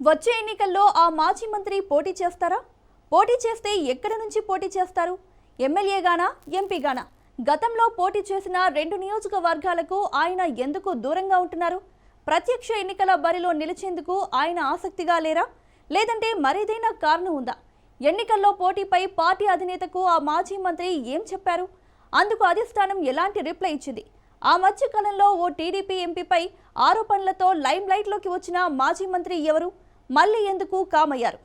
వచ్చే ఎన్నికల్లో ఆ మాజీ మంత్రి పోటీ చేస్తారా? పోటీ చేస్తే ఎక్కడ నుంచి పోటీ చేస్తారు? ఎమ్మెల్యేగానా ఎంపీగానా? గతంలో పోటీ చేసిన రెండు నియోజకవర్గాలకు ఆయన ఎందుకు దూరంగా ఉంటున్నారు? ప్రత్యక్ష ఎన్నికల బరిలో నిలిచేందుకు ఆయన ఆసక్తిగా లేరా? లేదంటే మరేదైనా కారణం ఉందా? ఎన్నికల్లో పోటీపై పార్టీ అధినేతకు ఆ మాజీ మంత్రి ఏం చెప్పారు? అందుకు అధిష్టానం ఎలాంటి రిప్లై ఇచ్చింది? ఆ మధ్య కాలంలో ఓ టీడీపీ ఎంపీపై ఆరోపణలతో లైమ్ లైట్లోకి వచ్చిన మాజీ మంత్రి ఎవరు? మళ్ళీ ఎందుకు కామయ్యారు?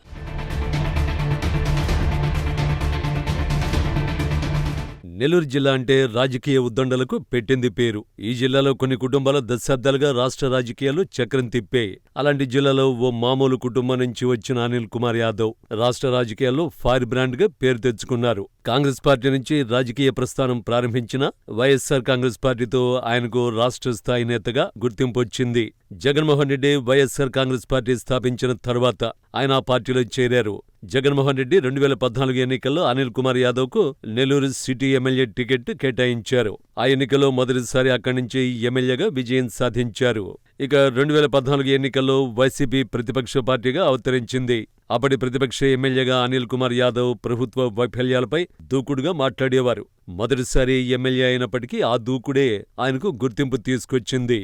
నెల్లూరు జిల్లా అంటే రాజకీయ ఉద్దండలకు పెట్టింది పేరు. ఈ జిల్లాలో కొన్ని కుటుంబాలు దశాబ్దాలుగా రాష్ట్ర రాజకీయాలు చక్రం తిప్పాయి అలాంటి జిల్లాలో ఓ మామూలు కుటుంబం నుంచి వచ్చిన అనిల్ కుమార్ యాదవ్ రాష్ట్ర రాజకీయాల్లో ఫైర్ బ్రాండ్గా పేరు తెచ్చుకున్నారు. కాంగ్రెస్ పార్టీ నుంచి రాజకీయ ప్రస్థానం ప్రారంభించిన వైఎస్సార్ కాంగ్రెస్ పార్టీతో ఆయనకు రాష్ట్ర స్థాయి నేతగా గుర్తింపు వచ్చింది. జగన్మోహన్ రెడ్డి వైఎస్సార్ కాంగ్రెస్ పార్టీ స్థాపించిన తర్వాత ఆయన ఆ పార్టీలో చేరారు. జగన్మోహన్ రెడ్డి రెండు వేల పద్నాలుగు ఎన్నికల్లో అనిల్ కుమార్ యాదవ్కు నెల్లూరు సిటీ ఎమ్మెల్యే టికెట్ కేటాయించారు. ఆ ఎన్నికల్లో మొదటిసారి అక్కడి నుంచి ఎమ్మెల్యేగా విజయం సాధించారు. ఇక రెండు వేల పద్నాలుగు ఎన్నికల్లో వైసీపీ ప్రతిపక్ష పార్టీగా అవతరించింది. అప్పటి ప్రతిపక్ష ఎమ్మెల్యేగా అనిల్ కుమార్ యాదవ్ ప్రభుత్వ వైఫల్యాలపై దూకుడుగా మాట్లాడేవారు. మొదటిసారి ఎమ్మెల్యే అయినప్పటికీ ఆ దూకుడే ఆయనకు గుర్తింపు తీసుకొచ్చింది.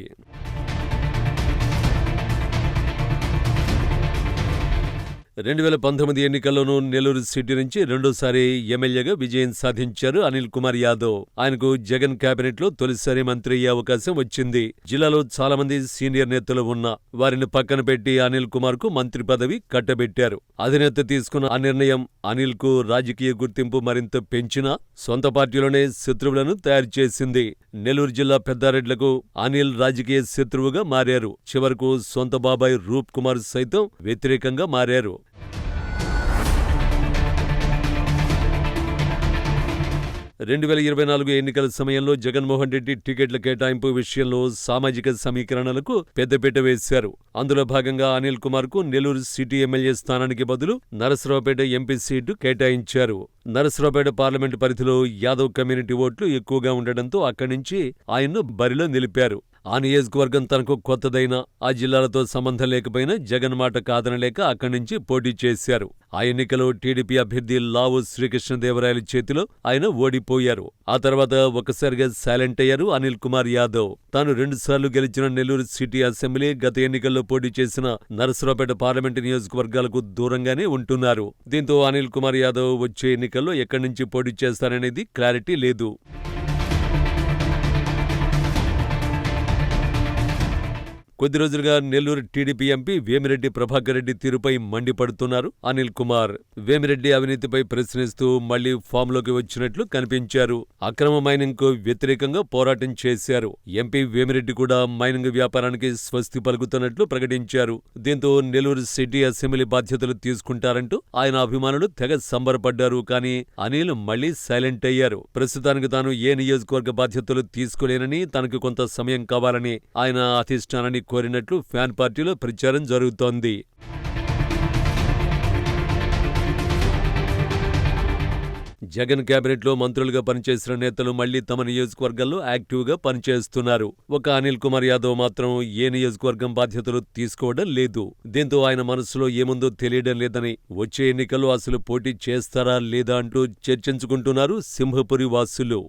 రెండు వేల పంతొమ్మిది ఎన్నికల్లోనూ నెల్లూరు సిటీ నుంచి రెండోసారి ఎమ్మెల్యేగా విజయం సాధించారు అనిల్ కుమార్ యాదవ్. ఆయనకు జగన్ కేబినెట్లో తొలిసారి మంత్రి అయ్యే అవకాశం వచ్చింది. జిల్లాలో చాలా మంది సీనియర్ నేతలు ఉన్నా వారిని పక్కన పెట్టి అనిల్ కుమార్కు మంత్రి పదవి కట్టబెట్టారు. అధినేత తీసుకున్న ఆ నిర్ణయం అనిల్కు రాజకీయ గుర్తింపు మరింత పెంచినా సొంత పార్టీలోనే శత్రువులను తయారు చేసింది. నెల్లూరు జిల్లా పెద్దారెడ్లకు అనిల్ రాజకీయ శత్రువుగా మారారు. చివరకు సొంత బాబాయ్ రూప్ కుమార్ సైతం వ్యతిరేకంగా మారారు. రెండు వేల ఇరవై నాలుగు ఎన్నికల సమయంలో జగన్మోహన్ రెడ్డి టికెట్ల కేటాయింపు విషయంలో సామాజిక సమీకరణలకు పెద్దపీట వేశారు. అందులో భాగంగా అనిల్ కుమార్కు నెల్లూరు సిటీ ఎమ్మెల్యే స్థానానికి బదులు నరసరావుపేట ఎంపీ సీటు కేటాయించారు. నరసరావుపేట పార్లమెంటు పరిధిలో యాదవ్ కమ్యూనిటీ ఓట్లు ఎక్కువగా ఉండడంతో అక్కడి నుంచి ఆయన్ను బరిలో నిలిపారు. ఆ నియోజకవర్గం తనకు కొత్తదైన ఆ జిల్లాలతో సంబంధం లేకపోయినా జగన్ మాట కాదనలేక అక్కడి నుంచి పోటీ చేశారు. ఆ ఎన్నికలో టీడీపీ అభ్యర్థి లావు శ్రీకృష్ణదేవరాయల చేతిలో ఆయన ఓడిపోయారు. ఆ తర్వాత ఒకసారిగా సైలెంట్ అయ్యారు అనిల్ కుమార్ యాదవ్. తాను రెండుసార్లు గెలిచిన నెల్లూరు సిటీ అసెంబ్లీ గత ఎన్నికల్లో పోటీ చేసిన నరసరావుపేట పార్లమెంటు నియోజకవర్గాలకు దూరంగానే ఉంటున్నారు. దీంతో అనిల్ కుమార్ యాదవ్ వచ్చే ఎన్నికల్లో ఎక్కడి నుంచి పోటీ చేస్తారనేది క్లారిటీ లేదు. కొద్ది రోజులుగా నెల్లూరు టీడీపీ ఎంపీ వేమిరెడ్డి ప్రభాకర్ రెడ్డి తీరుపై మండిపడుతున్నారు. అనిల్ కుమార్ వేమిరెడ్డి అవినీతిపై ప్రశ్నిస్తూ మళ్ళీ ఫామ్లోకి వచ్చినట్లు కనిపించారు. అక్రమ మైనింగ్కు వ్యతిరేకంగా పోరాటం చేశారు. ఎంపీ వేమిరెడ్డి కూడా మైనింగ్ వ్యాపారానికి స్వస్తి పలుకుతున్నట్లు ప్రకటించారు. దీంతో నెల్లూరు సిటీ అసెంబ్లీ బాధ్యతలు తీసుకుంటారంటూ ఆయన అభిమానులు తెగ సంబరపడ్డారు. కానీ అనిల్ మళ్ళీ సైలెంట్ అయ్యారు. ప్రస్తుతానికి తాను ఏ నియోజకవర్గ బాధ్యతలు తీసుకోలేనని తనకు కొంత సమయం కావాలని ఆయన అధిష్టానాన్ని కోరినట్లు ఫ్యాన్ పార్టీలో ప్రచారం జరుగుతోంది. జగన్ కేబినెట్లో మంత్రులుగా పనిచేసిన నేతలు మళ్ళీ తమ నియోజకవర్గాల్లో యాక్టివ్గా పనిచేస్తున్నారు. ఒక అనిల్ కుమార్ యాదవ్ మాత్రం ఏ నియోజకవర్గం బాధ్యతలు తీసుకోవడం లేదు. దీంతో ఆయన మనసులో ఏముందో తెలియడం లేదని వచ్చే ఎన్నికల్లో అసలు పోటీ చేస్తారా లేదా అంటూ చర్చించుకుంటున్నారు సింహపురి వాసులు.